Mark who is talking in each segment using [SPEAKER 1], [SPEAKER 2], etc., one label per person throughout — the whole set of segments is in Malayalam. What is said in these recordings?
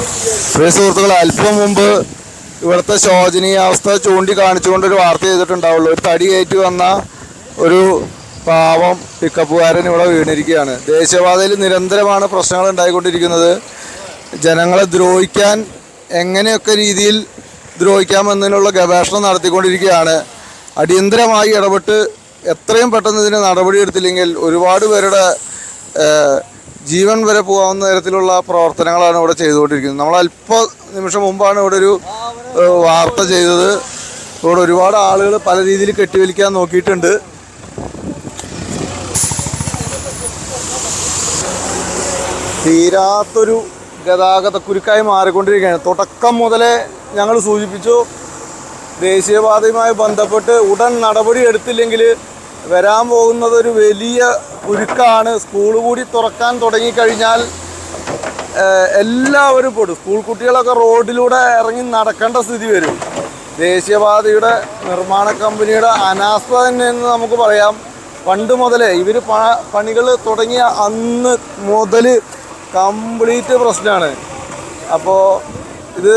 [SPEAKER 1] പ്രിയ സുഹൃത്തുക്കൾ അല്പം മുമ്പ് ഇവിടുത്തെ ശോചനീയാവസ്ഥ ചൂണ്ടിക്കാണിച്ചുകൊണ്ട് ഒരു വാർത്ത ചെയ്തിട്ടുണ്ടാവുള്ളൂ. ഒരു തടി കയറ്റി വന്ന ഒരു പാവം പിക്കപ്പുകാരൻ ഇവിടെ വീണിരിക്കുകയാണ്. ദേശീയപാതയിൽ നിരന്തരമാണ് പ്രശ്നങ്ങൾ ഉണ്ടായിക്കൊണ്ടിരിക്കുന്നത്. ജനങ്ങളെ ദ്രോഹിക്കാൻ എങ്ങനെയൊക്കെ രീതിയിൽ ദ്രോഹിക്കാമെന്നതിനുള്ള ഗവേഷണം നടത്തിക്കൊണ്ടിരിക്കുകയാണ്. അടിയന്തരമായി ഇടപെട്ട് എത്രയും പെട്ടെന്ന് ഇതിന് നടപടിയെടുത്തില്ലെങ്കിൽ ഒരുപാട് പേരുടെ ജീവൻ വരെ പോകാവുന്ന തരത്തിലുള്ള പ്രവർത്തനങ്ങളാണ് ഇവിടെ ചെയ്തുകൊണ്ടിരിക്കുന്നത്. നമ്മൾ അല്പ നിമിഷം മുമ്പാണ് ഇവിടെ ഒരു വാർത്ത ചെയ്തത്. ഇവിടെ ഒരുപാട് ആളുകൾ പല രീതിയിൽ കെട്ടിവലിക്കാൻ നോക്കിയിട്ടുണ്ട്. തീരാത്തൊരു ഗതാഗത കുരുക്കായി മാറിക്കൊണ്ടിരിക്കുകയാണ്. തുടക്കം മുതലേ ഞങ്ങൾ സൂചിപ്പിച്ചു ദേശീയപാതയുമായി ബന്ധപ്പെട്ട് ഉടൻ നടപടി എടുത്തില്ലെങ്കിൽ വരാൻ പോകുന്നത് ഒരു വലിയ കുരുക്കാണ് സ്കൂൾ കൂടി തുറക്കാൻ തുടങ്ങിക്കഴിഞ്ഞാൽ എല്ലാവരും പെടും. സ്കൂൾ കുട്ടികളൊക്കെ റോഡിലൂടെ ഇറങ്ങി നടക്കേണ്ട സ്ഥിതി വരും. ദേശീയപാതയുടെ നിർമ്മാണ കമ്പനിയുടെ അനാസ്ഥ തന്നെ എന്ന് നമുക്ക് പറയാം. പണ്ട് മുതലേ ഇവർ പണികൾ തുടങ്ങിയ അന്ന് മുതൽ കംപ്ലീറ്റ് പ്രശ്നമാണ് അപ്പോൾ ഇത്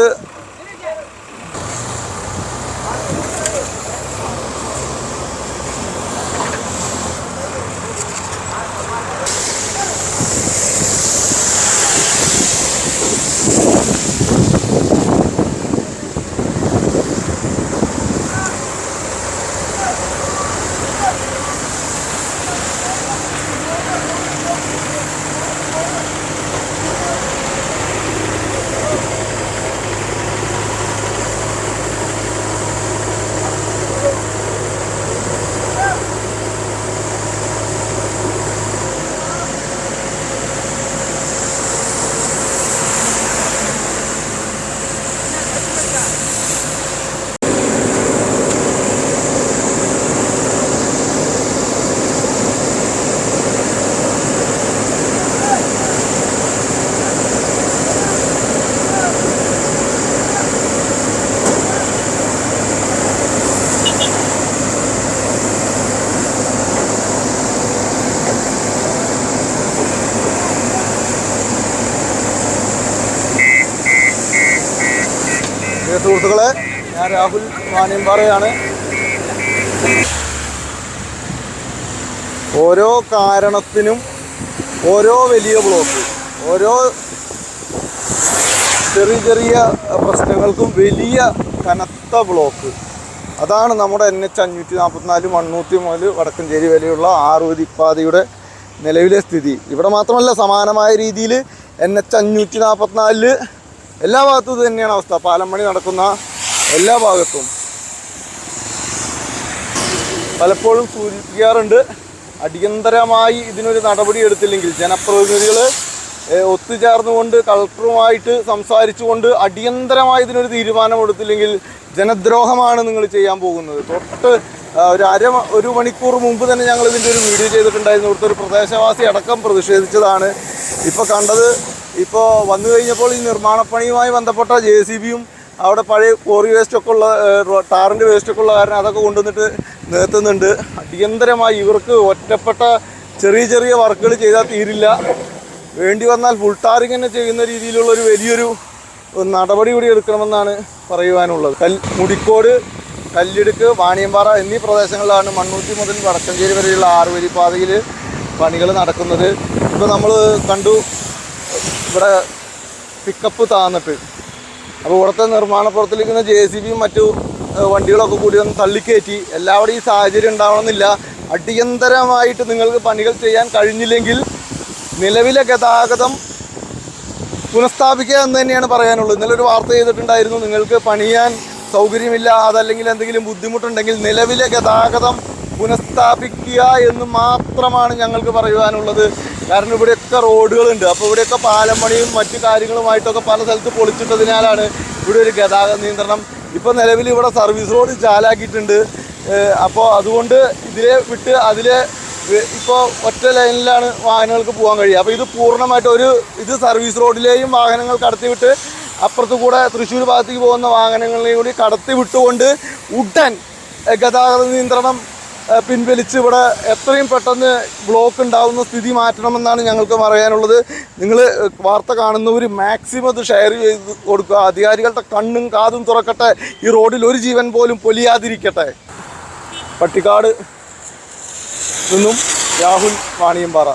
[SPEAKER 1] സുഹൃത്തുക്കളെ ഞാൻ രാഹുൽ മാനിയമ്പാറയാണ്. ഓരോ കാരണത്തിനും ഓരോ വലിയ ബ്ലോക്ക് ഓരോ ചെറിയ ചെറിയ പ്രശ്നങ്ങൾക്കും വലിയ കനത്ത ബ്ലോക്ക്. അതാണ് നമ്മുടെ എൻ എച്ച് അഞ്ഞൂറ്റി നാൽപ്പത്തിനാല് മണ്ണൂത്തി മുതൽ വടക്കഞ്ചേരി വരെയുള്ള ആറുപതിപ്പാതയുടെ നിലവിലെ സ്ഥിതി. ഇവിടെ മാത്രമല്ല സമാനമായ രീതിയിൽ എൻ എച്ച് അഞ്ഞൂറ്റി നാൽപ്പത്തിനാലിൽ എല്ലാ ഭാഗത്തും തന്നെയാണ് അവസ്ഥ. പാലം പണി നടക്കുന്ന എല്ലാ ഭാഗത്തും. പലപ്പോഴും സൂചിപ്പിക്കാറുണ്ട് അടിയന്തരമായി ഇതിനൊരു നടപടി എടുത്തില്ലെങ്കിൽ ജനപ്രതിനിധികൾ ഒത്തുചേർന്നുകൊണ്ട് കളക്ടറുമായിട്ട് സംസാരിച്ചുകൊണ്ട് അടിയന്തരമായി ഇതിനൊരു തീരുമാനം എടുത്തില്ലെങ്കിൽ ജനദ്രോഹമാണ് നിങ്ങൾ ചെയ്യാൻ പോകുന്നത്. തൊട്ട് ഒരു അര ഒരു മണിക്കൂർ മുമ്പ് തന്നെ ഞങ്ങൾ ഇതിന്റെ ഒരു വീഡിയോ ചെയ്തിട്ടുണ്ടായിരുന്നു. ഇവിടുത്തെ ഒരു പ്രദേശവാസി അടക്കം പ്രതിഷേധിച്ചതാണ്. ഇപ്പോൾ കണ്ടത് ഇപ്പോൾ വന്നു കഴിഞ്ഞപ്പോൾ ഈ നിർമ്മാണപ്പണിയുമായി ബന്ധപ്പെട്ട ജെ സി ബിയും അവിടെ പഴയ കോറി വേസ്റ്റൊക്കെ ഉള്ള ടാറിന്റെ വേസ്റ്റൊക്കെ ഉള്ള കാരണം അതൊക്കെ കൊണ്ടുവന്നിട്ട് നിർത്തുന്നുണ്ട്. അടിയന്തരമായി ഇവർക്ക് ഒറ്റപ്പെട്ട ചെറിയ ചെറിയ വർക്കുകൾ ചെയ്താൽ തീരില്ല. വേണ്ടി വന്നാൽ ഫുൾ ടാറിങ് തന്നെ ചെയ്യുന്ന രീതിയിലുള്ള ഒരു വലിയൊരു നടപടി കൂടി എടുക്കണമെന്നാണ് പറയുവാനുള്ളത്. കൽ മുടിക്കോട് കല്ലിടുക്ക് വാണിയമ്പാറ എന്നീ പ്രദേശങ്ങളിലാണ് മണ്ണൂറ്റി മുതൽ വടക്കഞ്ചേരി വരെയുള്ള ആറുവരി പാതയിൽ പണികൾ നടക്കുന്നത്. ഇപ്പോൾ നമ്മൾ കണ്ടു ഇവിടെ പിക്കപ്പ് താന്നിട്ട്. അപ്പോൾ ഇവിടുത്തെ നിർമ്മാണ പ്രവർത്തിക്കുന്ന ജെ സി ബിയും മറ്റു വണ്ടികളൊക്കെ കൂടി ഒന്ന് തള്ളിക്കയറ്റി എല്ലാവരും ഈ സാഹചര്യം ഉണ്ടാവണമെന്നില്ല. അടിയന്തരമായിട്ട് നിങ്ങൾക്ക് പണികൾ ചെയ്യാൻ കഴിഞ്ഞില്ലെങ്കിൽ നിലവിലെ ഗതാഗതം പുനഃസ്ഥാപിക്കുക എന്ന് തന്നെയാണ് പറയാനുള്ളത്. ഇന്നലെ ഒരു വാർത്ത ചെയ്തിട്ടുണ്ടായിരുന്നു നിങ്ങൾക്ക് പണിയാൻ സൗകര്യമില്ല അതല്ലെങ്കിൽ എന്തെങ്കിലും ബുദ്ധിമുട്ടുണ്ടെങ്കിൽ നിലവിലെ ഗതാഗതം പുനഃസ്ഥാപിക്കുക എന്ന് മാത്രമാണ് ഞങ്ങൾക്ക് പറയുവാനുള്ളത്. കാരണം ഇവിടെയൊക്കെ റോഡുകളുണ്ട്. അപ്പോൾ ഇവിടെയൊക്കെ പാലം പണിയും മറ്റു കാര്യങ്ങളുമായിട്ടൊക്കെ പല സ്ഥലത്ത് പൊളിച്ചിട്ടതിനാലാണ് ഇവിടെ ഒരു ഗതാഗത നിയന്ത്രണം. ഇപ്പോൾ നിലവിൽ ഇവിടെ സർവീസ് റോഡ് ചാലാക്കിയിട്ടുണ്ട് അപ്പോൾ അതുകൊണ്ട് ഇതിലെ വിട്ട് അതിലെ ഇപ്പോൾ ഒറ്റ ലൈനിലാണ് വാഹനങ്ങൾക്ക് പോകാൻ കഴിയുക. അപ്പോൾ ഇത് പൂർണമായിട്ട് ഒരു ഇത് സർവീസ് റോഡിലെയും വാഹനങ്ങൾ കടത്തിവിട്ട് അപ്പുറത്ത് കൂടെ തൃശ്ശൂർ ഭാഗത്തേക്ക് പോകുന്ന വാഹനങ്ങളെയും കൂടി കടത്തി വിട്ടുകൊണ്ട് ഉടൻ ഗതാഗത നിയന്ത്രണം പിൻവലിച്ച് ഇവിടെ എത്രയും പെട്ടെന്ന് ബ്ലോക്ക് ഉണ്ടാവുന്ന സ്ഥിതി മാറ്റണമെന്നാണ് ഞങ്ങൾക്ക് പറയാനുള്ളത്. നിങ്ങൾ വാർത്ത കാണുന്നവർ മാക്സിമം അത് ഷെയർ ചെയ്ത് കൊടുക്കുക. അധികാരികളുടെ കണ്ണും കാതും തുറക്കട്ടെ. ഈ റോഡിൽ ഒരു ജീവൻ പോലും പൊലിയാതിരിക്കട്ടെ. പട്ടിക്കാട് നിന്നും രാഹുൽ വാണിയമ്പാറ.